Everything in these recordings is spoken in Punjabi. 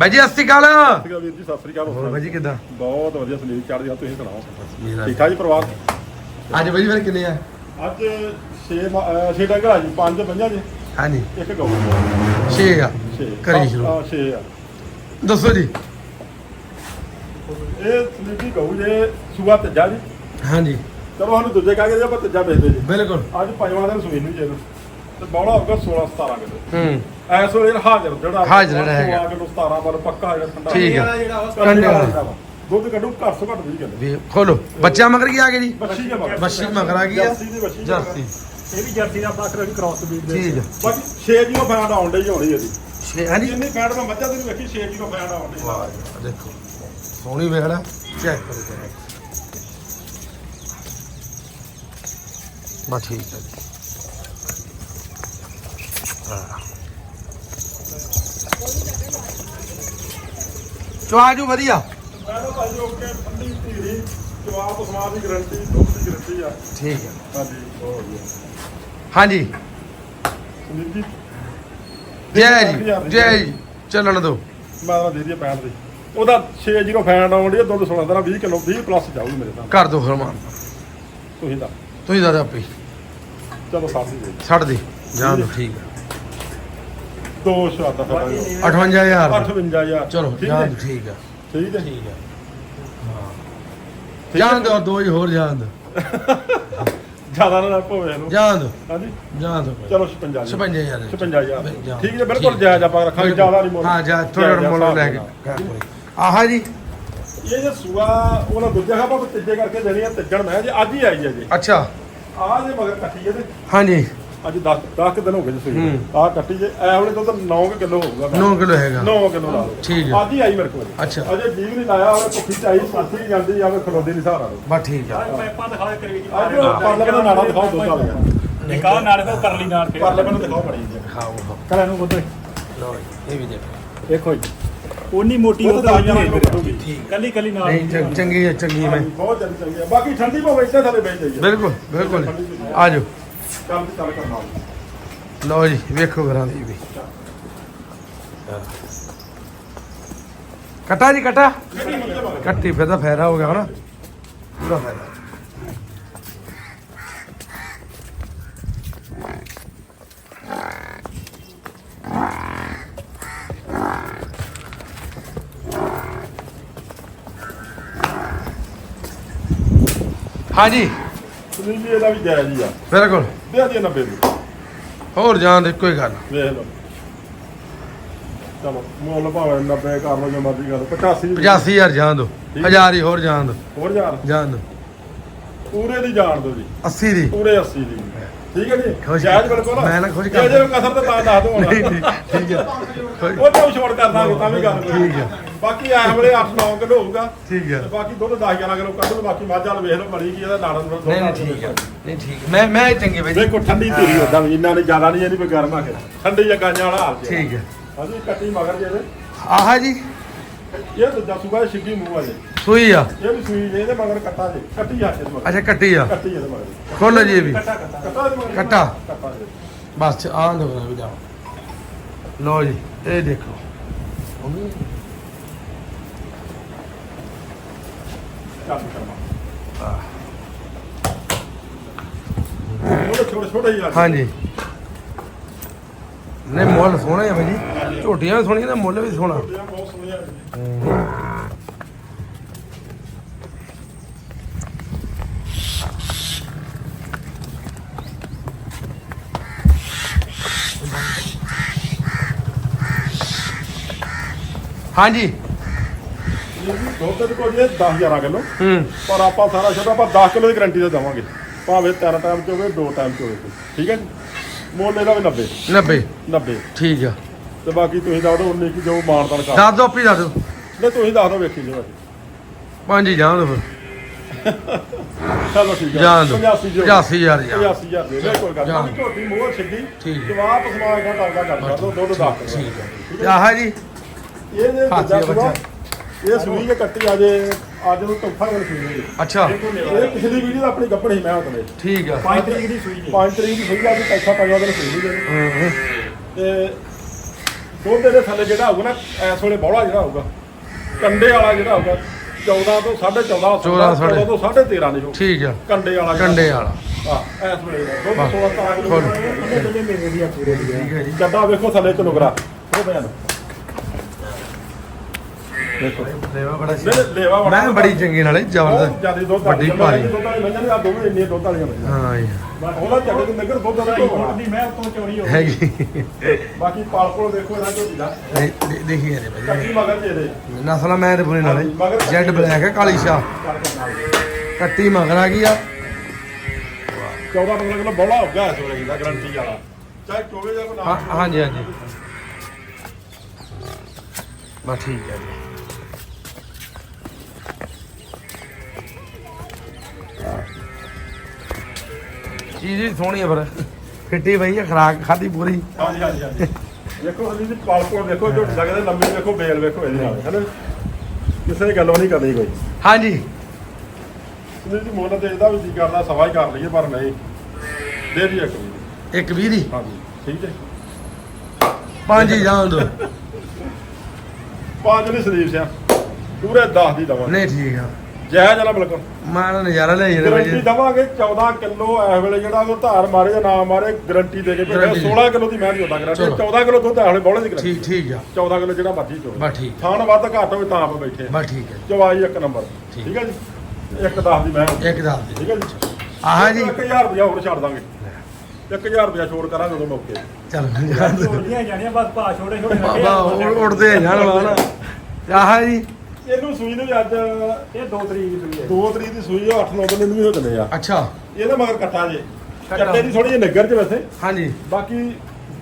ਬਾਈ ਜੀ ਸਤਿ ਸ਼੍ਰੀ ਅਕਾਲ। ਸਤਿ ਸ਼੍ਰੀ ਅਕਾਲ ਵੀਰ ਜੀ ਸਤਿ ਸ਼੍ਰੀ ਅਕਾਲ ਹੋਰ ਬਾਈ ਜੀ ਕਿਦਾਂ? ਬਹੁਤ ਵਧੀਆ ਸੰਦੀਪ ਚੜ੍ਹਦੀ ਆ ਤੁਸੀਂ ਸੁਣਾਓ? ਠੀਕ ਠਾਕ ਜੀ ਪਰਿਵਾਰ? ਅੱਜ ਬਾਈ ਜੀ ਫਿਰ ਕਿੰਨੇ ਆ? ਅੱਜ 6 6 ਡੰਗਾ ਜੀ 5 ਪੰਜਾਂ ਜੀ। ਹਾਂਜੀ। ਇੱਕ ਗਊ 6 ਆ। 6 ਕਰੀ ਸ਼ੁਰੂ। 6 ਆ। ਦੱਸੋ ਜੀ। ਇਹ ਜੀ ਗਊ ਜੇ ਸੂਆ ਤੱਜਾ ਜੀ। ਹਾਂਜੀ। ਚਲੋ ਸਾਨੂੰ ਦੂਜੇ ਕਾਗਜ਼ ਦੇ ਆਪਾਂ ਤੱਜਾ ਵੇਚਦੇ ਜੀ। ਬਿਲਕੁਲ। ਅੱਜ ਪੰਜਵਾਂ ਦਿਨ ਸੂਈ ਨੂੰ ਜੀ ਇਹਨੂੰ। ਤੇ ਬੌਲਾ ਹੋਊਗਾ 16 17 ਕਿਲੋ। ਹੂੰ। ਐਸ ਵੇਲੇ ਹਾਜ਼ਰ ਜਿਹੜਾ ਹਾਜ਼ਰ ਜਿਹੜਾ ਹੈਗਾ। 16 ਕਿਲੋ 17 ਵਾਲਾ ਪੱਕਾ ਜਿਹੜਾ ਠੰਡਾ ਠੀਕ ਆ। ਕੰਡੇ ਵਾਲਾ। ਜਿਹੜਾ ਵਾ। ਦੁੱਧ ਕੱਢੂ ਘੱਟ ਤੋਂ ਘੱਟ 20 ਕਿਲੋ ਵੀ ਖੋਲੋ। ਬੱਚਾ ਮਗਰ ਕੀ ਆ ਗਿਆ ਜੀ? ਬੱਛੀ ਦੇ ਮਗਰ। ਬੱਛੀ ਮਗਰ ਆ ਗਈ ਆ। ਜਰਸੀ ਦੀ ਬੱਛੀ ਦੇ ਮਗਰ। ਜਰਸੀ ਇਹ ਵੀ ਜਰਸੀ ਦਾ ਬੱਕਰਾ ਵੀ ਕ੍ਰਾਸ ਬਰੀਡ ਦੇ ਠੀਕ ਆ। ਬਾਕੀ 6 ਜੀਰੋ ਫੈਂਡ ਆਉਣ ਡਈ ਹੋਣੀ ਇਹਦੀ। ਛੇ ਹਾਂਜੀ? ਜਿੰਨੀ ਫੈਂਡ ਮੈਂ ਮੱਝਾਂ ਦੀ ਨੀ ਵੇਖੀ 6 ਜੀਰੋ ਫੈਂਡ ਆਉਣ ਡਈ। ਵਾਹ ਜੀ, ਦੇਖੋ। ਸੋਹਣੀ ਵੇਖੜਾ ਚੈੱਕ ਕਰੋ ਜਰਾ। ਬਸ ਠੀਕ ਹੈ ਜੀ। ਹਾਂ। ਚਵਾਜੂ ਵਧੀਆ। ਮੈਂ ਤਾਂ ਭਾਈ ਓਕੇ ਠੰਡੀ ਧੀਰੀ ਜਵਾਬ ਉਸਮਾਨ ਦੀ ਗਾਰੰਟੀ ਦੁੱਧ ਦੀ ਗਾਰੰਟੀ ਆ। ਠੀਕ ਹੈ ਹਾਂਜੀ ਬਹੁਤ ਵਧੀਆ ਹਾਂਜੀ। ਸੁਨੀਲ ਜੀ। ਜੈ ਜੀ ਜੈ ਜੀ। ਚੱਲਣ ਦੋ। ਮੈਂ ਤਾਂ ਦੇ ਦਈਏ ਪੈਣ ਦੀ। ਉਹਦਾ 6 ਜੀਰੋ ਫੈਂਡ ਆਉਣ ਡਈ ਆ, ਦੁੱਧ 16 ਦਾ 20 ਕਿਲੋ 20 ਪਲੱਸ ਜਾਊਗੀ ਮੇਰੇ ਸਾਹਮਣੇ ਕਰ ਦੋ ਫਰਮਾਨ ਤੁਸੀਂ ਦਾ ਤੁਸੀਂ ਦੱਸ ਆਪੇ। ਚਲੋ ਸਾਥੀ ਦੇ। ਛੱਡ ਦੇ। ਜਾਣ ਦੋ ਠੀਕ ਹੈ ਦੋ ਸ਼ਰਾਦਾ ਫਿਰ 58000 58000 ਚਲੋ ਦੋ ਠੀਕ ਹੈ ਠੀਕ ਹੈ। ਠੀਕ ਹੈ ਹੈ। ਦੋ ਦੋ ਹੀ ਹੋਰ ਜਾਣ ਦੋ ਜ਼ਿਆਦਾ ਨਾ ਭੋਵੇ ਇਹਨੂੰ। ਜਾਣ ਦੋ ਹਾਂਜੀ? ਜਾਣ ਦੋ ਚਲੋ 56 ਜੀ 55000 56000 ਜਾਣ। ਠੀਕ ਹੈ ਬਿਲਕੁਲ ਜਾਇਜ਼ ਆਪਾਂ ਰੱਖਾਂਗੇ ਜ਼ਿਆਦਾ ਨਹੀਂ ਮੁੱਲ। ਹਾਂ ਜਾ ਥੋੜਾ ਮੁੱਲ ਲੈ ਕੇ। ਆਹਾ ਜੀ। ਇਹ ਜੇ ਸੂਆ ਉਹਨਾਂ ਦੂਜਾ ਖਾਪਾ ਤੀਜੇ ਕਰਕੇ ਦੇਣੀ ਆ ਤੀਜਣ ਮੈਂ ਜੇ ਅੱਜ ਹੀ ਆਈ ਹੈ ਜੀ। ਅੱਛਾ। ਆ ਜੇ ਮਗਰ ਕੱਟੀ ਜੇ ਤੇ। ਹਾਂਜੀ। ਅੱਜ 10 10 ਦਿਨ ਹੋ ਗਏ ਜੀ ਸੂਈ ਹੂੰ। ਆ ਕੱਟੀ ਜੇ ਐ ਹੁਣੇ ਦੁੱਧ 9 ਕਿਲੋ ਹੋਊਗਾ 9 ਕਿਲੋ ਹੈਗਾ। 9 ਕਿਲੋ ਲਾ ਲਓ ਠੀਕ ਹੈ। ਅੱਜ ਹੀ ਆਈ ਮੇਰੇ ਕੋਲ ਅੱਛਾ। ਅਜੇ ਜੀਵ ਨਹੀਂ ਲਾਇਆ ਉਹਨੇ ਭੁੱਖੀ ਚਾਈ ਸਾਥੀ ਜਾਂਦੀ ਆਵੇ ਖਲੋਦੀ ਨਹੀਂ ਸਹਾਰਾ ਬਸ ਠੀਕ ਆ ਪੈਪਾਂ ਦਿਖਾ ਕਰੀ ਜੀ। ਅੱਜ ਪਰਲੇ ਬੰਨੇ ਨਾੜਾ ਦਿਖਾਓ ਦੁੱਧ ਵਾਲੀਆਂ ਨਿਕਾਹ ਨਾਲ ਕੋ ਕਰ ਲਈ ਨਾਲ ਫਿਰ। ਪਰਲੇ ਬੰਨੇ ਦਿਖਾਓ ਬੜੀ ਜੀ। ਖਾਓ ਖਾਓ। ਕਰਾਂ ਨੂੰ ਬੋਤੋ ਲਓ ਜੀ, ਇਹ ਵੀ ਦੇਖੋ। ਦੇਖੋ ਜੀ। ਉਨੀ ਮੋਟੀ ਉਹ ਤਾਂ ਤਾਂ ਆਈਆਂ ਨਹੀਂ ਨਾਲ ਕੱਢੂਗੀ ਠੀਕ ਕੱਲੀ ਕੱਲੀ ਨਾਲ ਨਹੀਂ ਚੰਗੀ ਹੈ ਚੰਗੀ ਮੈਂ ਬਹੁਤ ਜਲਦੀ ਚੰਗੀ ਹੈ। ਬਾਕੀ ਠੰਡੀ ਭਾਵੇਂ ਇੱਥੇ ਥੱਲੇ ਬੈਠ ਜਾਈਏ। ਬਿਲਕੁਲ ਬਿਲਕੁਲ। ਆ ਜਾਓ। ਕੰਮ ਤੇ ਚੱਲ ਕਰਨਾ। ਲਓ ਜੀ ਵੇਖੋ ਘਰਾਂ ਦੀ ਵੀ। ਕਟਾ ਜੀ ਕਟਾ। ਕੱਟੀ ਫਿਰ ਤਾਂ ਫਾਇਦਾ ਹੋ ਗਿਆ ਹਨਾ ਪੂਰਾ ਫਾਇਦਾ। ਹਾਂਜੀ। ਸੁਨੀਲ ਜੀ ਇਹਦਾ ਵੀ ਜਾਇਜ਼ ਹੀ ਆ। ਬਿਲਕੁਲ। ਦੇ ਦੀ 90 ਦੀ। ਹੋਰ ਜਾਣ ਦੇ ਕੋਈ ਗੱਲ। ਵੇਖ ਲਓ। ਚਲੋ ਮੁੱਲ ਭਾਵੇਂ 90 ਕਰ ਲਓ ਜੋ ਮਰਜ਼ੀ ਕਰ ਲਓ। 85 ਦੀ। 85000 ਜਾਣ ਦੋ। ਠੀਕ। ਹੀ ਹੋਰ ਜਾਣ ਦੋ। ਹੋਰ ਯਾਰ ਜਾਣ ਦੋ। ਪੂਰੇ ਦੀ ਜਾਣ ਦਿਓ ਜੀ। 80 ਦੀ। ਪੂਰੇ 80 ਦੀ। ਠੀਕ ਹੈ ਜੀ? ਖੁਸ਼- ਜਾਇਜ਼ ਬਿਲਕੁਲ ਮੈਂ ਨਾ ਖੁਸ਼ ਕਰ- ਜੇ ਕਸਰ ਤੇ ਤਾਂ ਦੱਸ ਦੋ ਹੁਣ ਨਹੀਂ ਨਹੀਂ ਠੀਕ ਹੈ। ਕੋਈ- ਉਹ ਤਾਂ ਛੋੜ ਕਰ ਦਾਂਗੇ ਤਾਂ ਵੀ ਗੱਲ ਕੋਈ ਠੀਕ ਹੈ। ਬਾਕੀ ਐ ਵੇਲੇ 8-9 ਕਿਲੋ ਹੋਊਗਾ। ਠੀਕ ਹੈ। ਤੇ ਬਾਕੀ ਦੁੱਧ 10-11 ਕਿਲੋ ਕੱਢ ਲਓ ਬਾਕੀ ਮੱਝ ਵਾਲ ਵੇਖ ਲਓ ਕੀ ਇਹਦਾ ਨਾੜਨ ਨੂੰ ਨਹੀਂ ਨਹੀਂ ਠੀਕ ਹੈ। ਨਹੀਂ ਠੀਕ। ਹੈ। ਮੈਂ ਮੈਂ ਚੰਗੇ ਬਾਈ ਜੀ। ਦੇਖੋ ਠੰਡੀ ਧੀਰੀ ਉਦਾਂ ਵੀ ਇਹਨਾਂ ਨੇ ਜ਼ਿਆਦਾ ਨਹੀਂ ਇਹਦੀ ਕੋਈ ਗਰਮ ਆ ਕੇ। ਠੰਡੀ ਜਾਂ ਗਾਂਜਾਂ ਵਾਲਾ ਹਾਲ ਜੀ ਠੀਕ ਹੈ। ਹਾਂਜੀ ਕੱਟੀ ਮਗਰ ਜੇ ਇਹਦੇ। ਆਹਾ ਜੀ। ਇਹ ਦੂਜਾ ਸੂਗਾ ਛਿੱਗੀ ਮੂੰਹ ਜੇ ਸੂਈ ਆ? ਇਹ ਵੀ ਸੂਈ ਜੇ ਇਹਦੇ ਮਗਰ ਕੱਟਾ ਜੇ ਕੱਟੀ ਆ ਇਹਦੇ ਮਗਰ। ਅੱਛਾ ਕੱਟੀ ਆ? ਕੱਟੀ ਇਹਦੇ ਮਗਰ। ਖੋਲੋ ਜੀ ਇਹ ਵੀ। ਕੱਟਾ ਇਹਦੇ ਮਗਰ। ਕੱਟਾ। ਕੱਟਾ ਜੇ। ਬਸ ਆਹ ਦੋ ਨਾ ਵੀ ਜਾਓ। ਲਓ ਜੀ ਇਹ ਦੇਖੋ। ਚੱਲ ਕਰਮਾ। ਉਹ ਛੋਟੇ ਛੋਟੇ ਹੀ ਆ। ਹਾਂਜੀ। ਨੇ ਮੁੱਲ ਸੋਹਣਾ ਹੈ ਭਾਈ ਜੀ। ਝੋਟੀਆਂ ਵੀ ਸੋਹਣੀਆਂ ਤੇ ਮੁੱਲ ਵੀ ਸੋਹਣਾ। ਛੋਟੀਆਂ ਬਹੁਤ ਸੋਹਣੀਆਂ ਹਾਂਜੀ। ਦੁੱਧ ਦੇ ਕੋਲ ਜੇ 10 11 ਕਿਲੋ। ਹੂੰ। ਪਰ ਆਪਾਂ ਸਾਰਾ ਛੋਟਾ ਆਪਾਂ 10 ਕਿਲੋ ਦੀ ਗਾਰੰਟੀ ਦਾ ਦੇਵਾਂਗੇ। ਭਾਵੇਂ ਤਿੰਨ ਟਾਈਮ ਚ ਹੋਵੇ ਦੋ ਟਾਈਮ ਚ ਹੋਵੇ। ਠੀਕ ਹੈ ਜੀ? ਮੁੱਲ ਇਹਦਾ ਵੀ 90 90 90 ਠੀਕ ਆ। ਤੇ ਬਾਕੀ ਤੁਸੀਂ ਦੱਸ ਦਿਓ 19 ਕਿ ਜੋ ਮਾਨਦਾਨ ਕਰ ਦੱਸ ਦੋ ਆਪੀ ਦੱਸ ਦਿਓ। ਨਹੀਂ ਤੁਸੀਂ ਦੱਸ ਦਿਓ ਵੇਖੀ ਜੀ ਬਾਕੀ ਪੰਜ ਹੀ ਜਾਣ ਦੋ ਫਿਰ। ਚਲੋ ਠੀਕ ਹੈ ਜਾਣ ਦਿਓ। 85 ਜੋ 85000 ਜਾਣ। 85000 ਦੇ। ਦੇ ਕੋਈ ਗੱਲ ਜਾਣ ਨਹੀਂ ਝੋਟੀ ਮੋਹਰ ਛੱਡੀ ਠੀਕ ਹੈ। ਜਵਾਬ ਸਮਾਜ ਦਾ ਟਾਂਗਾ ਕਰ ਦੋ ਦੁੱਧ ਦਾ ਠੀਕ ਹੈ ਤੇ ਆਹਾ ਜੀ। ਇਹ ਜੇ ਹਾਥੀ ਦੂਜਾ ਦਾ ਬੱਚਾ। ਇਹ ਸੂਈ ਜੇ ਕੱਟੀ ਅਜੇ ਅੱਜ ਨੂੰ ਚੌਥਾ ਗੱਲ ਸੂਈ ਜੀ ਅੱਛਾ। ਇਹ ਪਿਛਲੀ ਵੀਡੀਓ ਆਪਣੀ ਗੱਪਣ ਸੀ ਮੈਂ ਉਤਲੇ ਠੀਕ ਆ। 5 ਤਰੀਕ ਦੀ ਸੂਈ ਜੀ। 5 ਤਰੀਕ ਦੀ ਸੂਈ ਆ ਵੀ ਪੈਸਾ ਪੰਜਵਾਂ ਦਿਨ ਸੂਈ ਜੀ। ਹੂੰ ਹੂੰ ਤੇ ਦੁੱਧ ਦੇ ਥੱਲੇ ਜਿਹੜਾ ਹੋਊਗਾ ਨਾ ਇਸ ਵੇਲੇ ਬੌਲਾ ਜਿਹੜਾ ਹੋਊਗਾ ਕੰਡੇ ਵਾਲਾ ਜਿਹੜਾ ਹੋਊਗਾ 14 ਤੋਂ 14.5 14 14 ਤੋਂ 13.5 ਨਹੀਂ ਹੋਊ ਠੀਕ ਆ। ਕੰਡੇ ਵਾਲਾ ਜਿਹੜਾ- ਕੰਡੇ ਵਾਲਾ। ਹਾਂ ਇਸ ਵੇਲੇ ਦਾ। ਦੁੱਧ ਵਾਹ। 16 17 ਕਿਲੋ ਫੁੱਲ। ਉਹਨੇ ਜਿਹੜੇ ਮੇਰੇ ਦੀ ਆ ਪੂਰੇ ਦੀ ਆ ਠੀਕ ਹੈ ਜੀ ਜੱਦਾ ਵੇਖੋ ਥੱਲੇ ਚ ਨੁਕਰਾ। ਉਹ ਬਿਆਨ ਦੇਖੋ ਲੇਵਾ ਬੜਾ ਸੀ ਨਹੀਂ ਲੇਵਾ ਬੜਾ ਮੈਂ ਬੜੀ ਚੰਗੀ ਨਾਲੇ ਬਹੁਤ ਜ਼ਬਰਦਸਤ ਜ਼ਿਆਦਾ ਦੁੱਧ ਵੱਡੀ ਭਾਰੀ। ਦੁੱਧ ਵਾਲੀ ਮੈਂ ਕਹਿੰਦਾ ਆ ਦੋਵੇਂ ਇੰਨੀਆਂ ਦੁੱਧ ਵਾਲੀਆਂ ਨੇ ਹਾਂ ਜੀ। ਉਹਦਾ ਚੱਡੇ ਤੋਂ ਨਿਕਲ ਦੁੱਧ ਦਾ ਢਾਈ ਫੁੱਟ ਦੀ ਮੈਂ ਉਤੋਂ ਚੋਰੀ ਹੋ ਗਈ। ਹੈਗੀ। ਬਾਕੀ ਪਾਲ ਕੋਲ ਦੇਖੋ ਇਹਦਾ ਝੋਟੀ ਦਾ ਦੇ- ਦੇ- ਦੇਖੀ ਇਹਦੇ ਭਾਈ ਕੱਟੀ ਮਗਰ ਜੇ ਦੇ ਨਸਲਾਂ ਮੈਂ ਤੇ ਪੂਰੀ ਨਾਲੇ। ਜੈਡ ਬਲੈਕ ਹੈ ਕਾਲੀ ਸ਼ਾਹ ਕੱਟੀ ਮਗਰ ਆ ਗਈ ਆ। 14 15 ਕਿਲੋ ਬੋਲਾ ਹੋ ਗਿਆ ਇਸ ਵੇਲੇ ਦਾ ਗਰੰਟੀ ਵਾਲਾ। ਚਾਹੇ ਚੋਵੇ ਜਾਂ ਕੋਈ ਹਾਂ ਨਾ ਹਾਂਜੀ ਹਾਂਜੀ। ਬਸ ਠੀਕ ਹੈ ਜੀ। ਚੀਜ਼ ਹੀ ਸੋਹਣੀ ਹੈ ਪਰ ਫਿੱਟੀ ਪਈ ਹੈ ਖਰਾਕ ਖਾਦੀ ਪੂਰੀ। ਹਾਂਜੀ ਹਾਂਜੀ ਹਾਂਜੀ। ਦੇਖੋ ਹਲੀ ਦੀ ਪਾਲ ਕੋਲ ਦੇਖੋ ਝੋਟੀ ਦਾ ਕਹਿੰਦੇ ਲੰਮੀ ਵੇਖੋ ਬੇਲ ਵੇਖੋ ਇਹਦੇ ਨਾਲ ਹੈਨਾ? ਕਿਸੇ ਨੇ ਗੱਲੋਂ ਨਹੀਂ ਕਰਨੀ ਕੋਈ। ਹਾਂਜੀ। ਸੁਨੀਲ ਜੀ ਤੇ ਇਹਦਾ ਵੀ ਜੀ ਕਰਦਾ ਸਵਾ ਹੀ ਕਰ ਲਈਏ ਪਰ ਨਹੀਂ। ਦੇ ਦੀ ਇੱਕ ਵੀ ਇੱਕ ਵੀਹ ਦੀ? ਹਾਂਜੀ ਠੀਕ ਹੈ। ਪੰਜ ਹੀ ਜਾਣ ਦੋ। ਪੰਜ ਨਹੀਂ ਸਲੀਪ ਸਿਆ। ਪੂਰੇ 10 ਦੀ ਦਵਾਂਗੇ। ਨਹੀਂ ਠੀਕ ਆ। ਜੈ ਜਲਾ ਬਿਲਕੁਲ। ਮੈਂ ਨਾ ਨਜ਼ਾਰਾ ਲੈ ਜਾਣਾ ਗਰੰਟੀ ਦਵਾਂਗੇ 14 ਕਿਲੋ ਇਸ ਵੇਲੇ ਜਿਹੜਾ ਉਹ ਧਾਰ ਮਾਰੇ ਜਾਂ ਨਾ ਮਾਰੇ ਗਰੰਟੀ ਦੇ ਕੇ ਭੇਜਿਆ। Guarantee। 16 ਕਿਲੋ ਦੀ ਮੈਂ ਝੋਟਾ ਗਰੰਟੀ ਚਲੋ। 14 ਕਿਲੋ ਦੁੱਧ ਆਲੇ ਬੋਲੇ ਦੀ ਗਰੰਟੀ ਠੀਕ ਠੀਕ ਆ। 14 ਕਿਲੋ ਜਿਹੜਾ ਮਰਜ਼ੀ ਚੋਵੇ। ਬਸ ਠੀਕ। ਥਾਣ ਵੱਧ ਘੱਟ ਹੋਵੇ ਤਾਂ ਆਪ ਬੈਠੇ। ਬਸ ਠੀਕ ਹੈ ਚਵਾਈ ਇੱਕ ਨੰਬਰ। ਠੀਕ। ਹੈ ਜੀ? ਇੱਕ 10 ਦੀ ਮੈਂ। ਇੱਕ ਦੱਸ ਦੇ। ਠੀਕ ਹੈ ਜੀ? ਆਹ ਜੀ। 1000 ਰੁਪਇਆ ਹੋਰ ਛੱਡ ਦਾਂਗੇ। 1000 ਰੁਪਇਆ ਛੋੜ ਕਰਾਂਗੇ ਉਦੋਂ ਮੌਕੇ। ਚੱਲ ਜਾਣੀਆਂ ਬਸ ਭਾ ਛੋੜੇ ਛੋੜੇ ਉੜਦੇ ਜਾਣ ਵਾਲਾ ਆਹ ਜੀ। ਇਹਨੂੰ ਸੂਈ ਨੂੰ ਅੱਜ ਇਹ 2 ਤਰੀਕ ਦੀ ਹੈ 2 ਤਰੀਕ ਦੀ ਸੂਈ 8 9 ਦਿਨ ਵੀ ਹੋ ਚੱਲੇ ਆ। ਅੱਛਾ। ਇਹਦਾ ਮਗਰ ਇਕੱਠਾ ਜੇ। ਕੱਟਾ। ਕੱਟੇ ਦੀ ਥੋੜੀ ਜਿਹੀ ਨਿੱਗਰ ਚ ਵੈਸੇ। ਹਾਂਜੀ। ਬਾਕੀ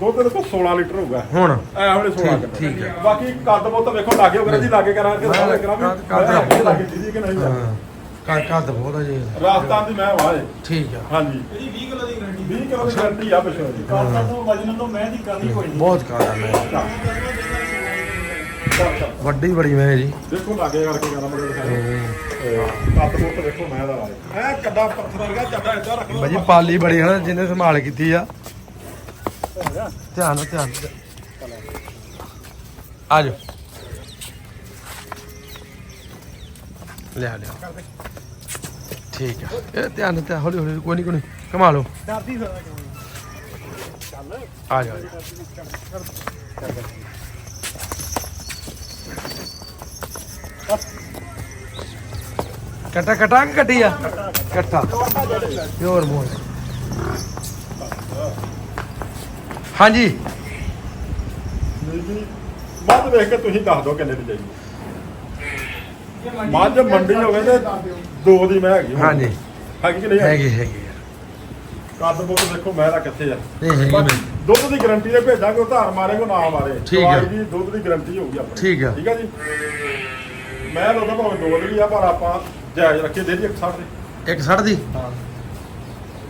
ਦੁੱਧ ਦੇ ਕੋਲ 16 ਲੀਟਰ ਹੋਊਗਾ। ਹੁਣ? ਐ ਹੁਣੇ 16 ਠੀਕ- ਕਿਲੋ ਠੀਕ ਹੈ। ਬਾਕੀ ਕੱਦ ਬੁੱਤ ਵੇਖੋ ਲਾਗੇ ਹੋਗਾ ਜੀ ਲਾਗੇ ਕਰਾਂਗੇ ਸਾਰੇ ਕਰਾਂਗੇ। ਕੱਦ- ਕੱਦ ਆ। ਲਾਗੇ ਜੀ ਕਿ ਨਹੀਂ? ਹਾਂ। ਕਾ ਕਾ ਤਾਂ ਬਹੁਤ ਆ ਜੀ। ਰਾਜਸਥਾਨ ਦੀ ਮੈਂ ਵਾਏ ਠੀਕ ਆ। ਹਾਂਜੀ। ਇਹਦੀ 20 ਕਿਲੋ ਦੀ ਗਰੰਟੀ 20 ਕਿਲੋ ਦੀ ਗਰੰਟੀ ਆ ਪਿਛੋ ਜੀ ਕਾਲਸਾ ਤੋਂ ਵਜਨ ਤੋਂ ਮੈਂ ਦੀ ਕਰਨੀ ਕੋਈ ਨਹੀਂ ਬਹੁਤ ਕਾਲਾ ਮੈਂ। ਵੱਡੀ ਬੜੀ ਮੈਂ ਜੀ। ਦੇਖੋ ਲਾਗੇ ਕਰਕੇ ਕਰਾਂ ਮਤਲਬ ਕੱਦ ਬੁੱਤ ਵੇਖੋ ਮੈਂ ਦਾ ਵਾਏ ਐ ਕੱਦਾ ਪੱਥਰ ਵਰਗਾ ਚੱਡਾ ਏਦਾਂ ਰੱਖ ਲਓ। ਬਾਜੀ ਪਾਲੀ ਬੜੀ ਹੈ ਜਿਹਨੇ ਸੰਭਾਲ ਕੀਤੀ ਆ। ਧਿਆਨ ਨਾਲ, ਧਿਆਨ ਨਾਲ। ਆ ਜਾ ਲਿਆ ਲਿਆ। ਠੀਕ ਆ। ਇਹ ਧਿਆਨ ਨਾਲ ਧਿਆਨ ਹੌਲੀ ਹੌਲੀ ਕੋਈ ਨਹੀਂ ਕੋਈ ਨਹੀਂ। ਕਮਾ ਲਓ। ਡਰਦੀ ਕਿਉਂ? ਨਹੀਂ? ਚੱਲ। ਆ ਜਾ ਆ ਜਾ ਕਟਾ ਕਟਾ ਕਿ ਕੱਟੀ ਆ? ਕੱਟਾ ਪਿਓਰ ਮੋਲ ਹਾਂਜੀ। ਜੀ ਮੱਝ ਵੇਖ ਕੇ ਤੁਸੀਂ ਦੱਸ ਦਿਓ ਕਿੰਨੇ ਦੀ ਚਾਹੀਦੀ ਮੱਝ ਮੰਡੀ ਹੋਵੇ ਤੇ ਦੋ ਦੀ ਮੈਂ ਹੈਗੀ। ਹਾਂਜੀ। ਹੈਗੀ ਕਿ ਨਹੀਂ ਹੈਗੀ? ਹੈਗੀ। ਕੱਦ ਬੁੱਤ ਦੇਖੋ ਮੈਂ ਦਾ ਕਿੱਥੇ ਆ। ਨਹੀਂ ਹੈਗੀ ਬਾਕੀ ਮੈਂ ਦੁੱਧ ਦੀ ਗਾਰੰਟੀ ਦੇ ਭੇਜਾਂਗੇ ਉਹ ਧਾਰ ਮਾਰੇਗਾ ਨਾ ਮਾਰੇ। ਠੀਕ। ਦਵਾਈ ਦੀ ਦੁੱਧ ਦੀ ਗਾਰੰਟੀ ਹੋਊਗੀ ਆਪਣੀ। ਠੀਕ ਆ। ਠੀਕ ਆ ਜੀ? ਮੈਂ ਲੋਕਾਂ ਭਾਵੇਂ ਦੋ ਦੀ ਆ ਪਰ ਆਪਾਂ ਜਾਇਜ਼ ਰੱਖੇ ਦੇ ਦੀ 160 ਦੀ। ਇੱਕ ਸੜ ਦੀ? ਹਾਂ।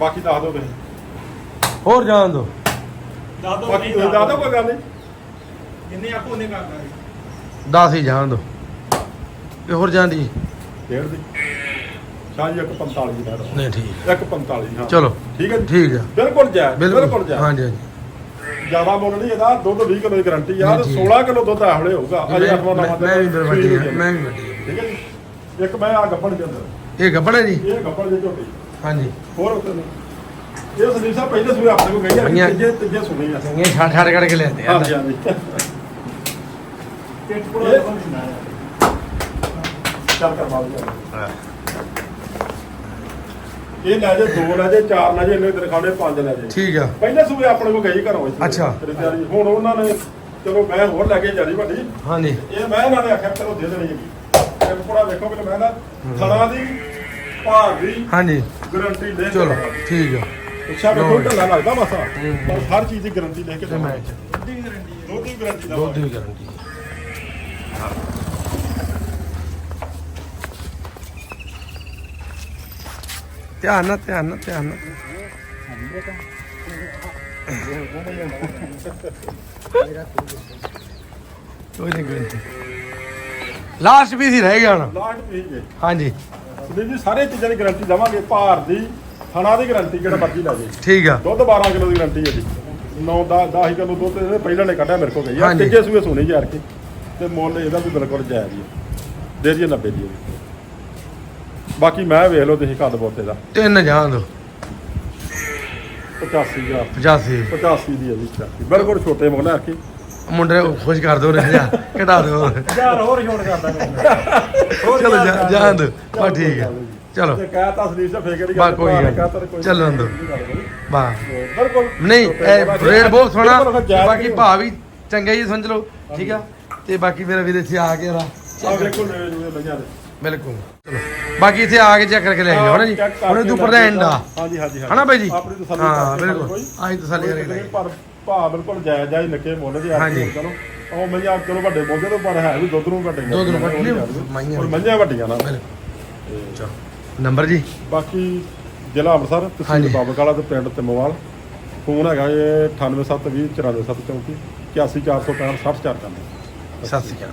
ਬਾਕੀ ਦੱਸ ਦਿਓ ਤੁਸੀਂ। ਹੋਰ ਜਾਣ ਦੋ ਦੱਸ ਦੋ ਬਾਕੀ ਤੁਸੀਂ ਦੱਸ ਦਿਓ ਕੋਈ ਗੱਲ ਨਹੀਂ। ਜਿੰਨੇ ਆਖੋ ਉਹਨੇ ਕਰਨਾ ਹੈ 10 ਹੀ ਜਾਣ ਦੋ ਤੇ ਹੋਰ ਜਾਂਦੀ ਡੇਢ ਦੀ। ਸ਼ਾਹ ਜੀ 145 ਦੀ ਲੈ ਲਓ ਨਹੀਂ ਠੀਕ 145 ਹਾਂ। ਚਲੋ। ਠੀਕ ਹੈ ਜੀ? ਠੀਕ ਆ। ਬਿਲਕੁਲ ਜਾਇਜ਼ ਬਿਲਕੁਲ। ਜਾਇਜ਼। ਹਾਂਜੀ ਹਾਂਜੀ। ਜ਼ਿਆਦਾ ਮੁੱਲ ਨਹੀਂ ਇਹਦਾ ਦੁੱਧ 20 ਕਿਲੋ ਦੀ ਗਾਰੰਟੀ ਆ। ਨਹੀਂ, ਤੇ ਠੀਕ। 16 ਕਿਲੋ ਦੁੱਧ ਆਹਲੇ ਹੋਊਗਾ। ਅਜੇ ਮੈਂ ਅੱਠਵਾਂ ਨਵਾਂ ਮੈਂ ਵੀ ਫਿਰ ਦਿਨ ਵੱਡੀ ਸੂਈ ਆ ਹੋਈ ਮੈਂ ਵੀ ਵੱਡੀ ਆ। ਠੀਕ ਹੈ ਜੀ? ਇੱਕ ਮੈਂ ਆ ਗੱਪਣ ਦੇ ਅੰਦਰ। ਇਹ ਗੱਬੜ ਹੈ ਜੀ? ਇਹ ਗੱਪਣ ਦੇ ਝੋਟੀ। ਹਾਂਜੀ। ਹੋਰ ਉੱਤੇ ਨਹੀਂ। ਇਹ ਸੰਦੀਪ ਸਾਹਿਬ ਪਹਿਲੇ ਸੂਏ ਆਪਣੇ ਕੋਲ ਗਈ ਆ ਪਈਆਂ। ਤੀਜੇ ਤੀਜੇ ਸੁਣੀ ਆ। ਇਹ ਛਾੜ ਛਾੜ ਕੱਢ ਕੇ ਲੈਂਦੇ ਆ। ਹਾਂਜੀ ਹਾਂਜੀ। ਇਹ- ਚੱਲ ਕਰ ਮਾਲ ਇਹ ਲੈ ਜੇ ਦੋ ਲੈ ਜੇ ਚਾਰ ਲੈ ਜੇ ਇਹਨੇ ਖਾਣੇ ਪੰਜ ਲੈ ਜੇ। ਠੀਕ ਆ। ਪਹਿਲੇ ਸੂਏ ਆਪਣੇ ਕੋਲ ਗਈ ਘਰੋਂ ਇਸ ਅੱਛਾ। ਖਰੀਦਦਾਰੀ ਹੁਣ ਉਹਨਾਂ ਨੇ ਚਲੋ ਮੈਂ ਹੋਰ ਲੈ ਕੇ ਜਾਰੀ ਵੱਡੀ। ਹਾਂਜੀ। ਇਹ ਮੈਂ ਇਹਨਾਂ ਨੇ ਆਖਿਆ ਚਲੋ ਦੇ ਦੇਣੀ ਹੈਗੀ ਪੂਰਾ ਵੇਖੋ ਕਿ ਮੈਂ ਨਾ ਥਣਾ ਦੀ ਭਾਰ ਦੀ ਹਾਂਜੀ। ਗਾਰੰਟੀ ਲੈ ਚਲੋ। ਠੀਕ ਆ। ਅੱਛਾ ਵੇਖੋ। ਢੱਲਾ ਲੱਗਦਾ ਮਸਾ। ਪਰ ਹਰ ਚੀਜ਼ ਦੀ ਗਾਰੰਟੀ ਲੈ ਕੇ ਤੇ ਮੈਂ ਦੇਵਾਂਗੇ ਦੀ ਗਰੰਟੀ ਹੈ। ਦੁੱਧ ਦੀ ਗਾਰੰਟੀ ਦਾ ਦੁੱਧ ਦੀ ਗਾਰੰਟੀ ਧਿਆਨ ਨਾਲ ਧਿਆਨ ਨਾਲ ਧਿਆਨ ਨਾਲ। ਕੋਈ ਨਹੀਂ ਕੋਈ ਨਹੀਂ। ਲਾਸਟ ਪੀਸ ਹੀ ਰਹਿ ਗਿਆ ਹੁਣ। ਲਾਸਟ ਪੀਸ ਜੇ ਹਾਂਜੀ। ਜੀ ਸਾਰੇ ਚੀਜ਼ਾਂ ਦੀ ਗਾਰੰਟੀ ਦੇਵਾਂਗੇ ਭਾਰ ਦੀ ਥਣਾ ਦੀ ਗਾਰੰਟੀ ਜਿਹੜਾ ਮਰਜ਼ੀ ਲੈ ਜੇ ਠੀਕ ਆ। ਦੁੱਧ 12 ਕਿਲੋ ਦੀ ਗਾਰੰਟੀ ਹੈ ਜੀ। 9 10 10 ਕਿਲੋ ਦੁੱਧ ਇਹਨੇ ਪਹਿਲਾਂ ਨੇ ਕੱਢਿਆ ਮੇਰੇ ਕੋਲ ਗਈ ਆ। ਹਾਂਜੀ। ਤੀਜੇ ਸੂਏ ਸੋਨੇ ਯਾਰ ਕੇ। ਤੇ ਮੁੱਲ ਇਹਦਾ ਵੀ ਬਿਲਕੁਲ ਜਾਇਜ਼ ਹੀ ਆ। ਦੇ ਜੀ 90 ਦੀ। ਵੀ। ਬਾਕੀ ਮੈਂ ਵੇਖ ਲਓ ਤੁਸੀਂ ਕੱਦ ਬੋਤੇ ਦਾ। ਤਿੰਨ ਜਾਣ ਦੋ। 85000 85 85 ਦੀ ਹੈ ਜੀ 85 ਬਿਲਕੁਲ ਛੋਟੇ ਮੁੱਲ ਰੱਖੀ ਮੁੰਡੇ ਨੂੰ ਖੁਸ਼ ਕਰ ਘਟਾ ਦਿਓ। ਯਾਰ ਹੋਰ ਛੋੜ ਕਰਦਾ ਕੋਈ ਚਲੋ ਜਾ- ਜਾਣ ਦੋ ਬਾ ਠੀਕ ਹੈ। ਚਲੋ। ਤੇ ਸਲੀਸ ਤੇ ਬਸ ਕੋਈ ਗੱਲ ਨਹੀਂ। ਚੱਲਣ ਦਿਓ। ਬਾ ਬਿਲਕੁਲ। ਨਹੀਂ ਇਹ ਰੇਟ ਬਹੁਤ ਸੋਹਣਾ। ਬਿਲਕੁਲ ਜਾਇਜ਼ ਬਾਕੀ ਭਾਅ ਵੀ ਚੰਗਾ ਹੀ ਸਮਝ ਲਓ ਠੀਕ ਆ? ਤੇ ਬਾਕੀ ਮੇਰਾ ਵੀਰ ਇੱਥੇ ਆ ਕੇ ਰਾ ਆ ਵੇਖੋ ਨਵੇਂ ਨਵੇਂ ਪੰਜਾਂ ਦੇ। ਬਿਲਕੁਲ। ਚਲੋ। ਬਾਕੀ ਇੱਥੇ ਆ ਕੇ ਚੈੱਕ ਕਰਕੇ ਲੈ ਜਾਓ ਹਨਾ ਜੀ ਚੈੱਕ ਕਰਕੇ ਹੁਣ ਇਹ ਉੱਪਰ ਦਾ। ਐਂਡ ਆ ਹਾਂਜੀ ਹਾਂਜੀ। ਹਨਾ ਬਾਈ ਜੀ? ਆਪਣੀ ਤਸੱਲੀ ਹਾਂ ਕਰਕੇ ਬਿਲਕੁਲ। ਕੋਈ- ਆਹੀ ਤਸੱਲੀ ਕੋਈ ਕਰਕੇ ਲੈ ਨਹੀਂ, ਪਰ ਭਾਅ ਬਿਲਕੁਲ ਜਾਇਜ਼ ਜਾਇਜ਼ ਨਿੱਕੇ ਮੁੱਲ ਦੇ ਆ ਹਾਂਜੀ। ਚਲੋ। ਉਹ ਮਈਆਂ ਚਲੋ ਵੱਡੇ ਮੁੱਲ ਤੋਂ ਪਰ ਹੈ ਵੀ ਦੁੱਧ ਨੂੰ ਵੱਡੇ ਦੁੱਧ ਨੂੰ ਵੱਡੀਆਂ, ਮਈਆਂ। ਹੁਣ ਮਈਆਂ ਵੱਡੀਆਂ ਨਾ। ਚਲੋ। ਨੰਬਰ ਜੀ? ਬਾਕੀ ਜ਼ਿਲ੍ਹਾ ਅੰਮ੍ਰਿਤਸਰ ਹਾਂਜੀ। ਤਹਿਸੀਲ ਬਾਬਕਾਲਾ ਤੇ ਪਿੰਡ ਤਿੰਮਵਾਲ। ਫੋਨ ਹੈਗਾ ਇਹ 98720 94734 81465 60 ਚਾਰ ਕਰਨਾ ਸਤਿ ਸ਼੍ਰੀ ਅਕਾਲ।